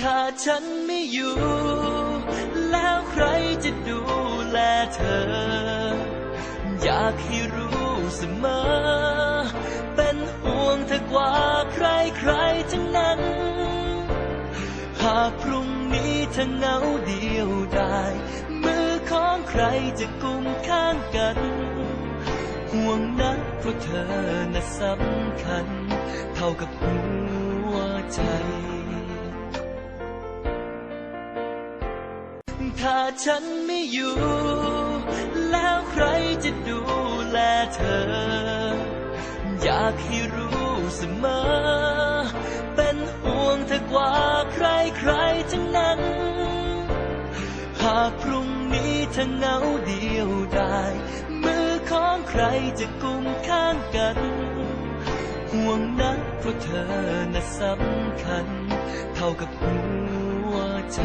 ถ้าฉันไม่อยู่ แล้วใครจะดูแลเธอ อยากให้รู้เสมอ เป็นห่วงเธอกว่าใครใครๆทั้งนั้น หากพรุ่งนี้เธอเหงาเดียวดายมือของใครจะกุมข้างกัน ห่วงนะเพราะเธอน่ะสำคัญ เท่ากับหัวใจ ถ้าฉันไม่อยู่ แล้วใครจะดูแลเธอ อยากให้รู้เสมอ เป็นห่วงเธอกว่าใครใครๆทั้งนั้น หากพรุ่งนี้เธอเหงาเดียวดายมือของใครจะกุมข้างกัน ห่วงนะเพราะเธอน่ะสำคัญ เท่ากับหัวใจ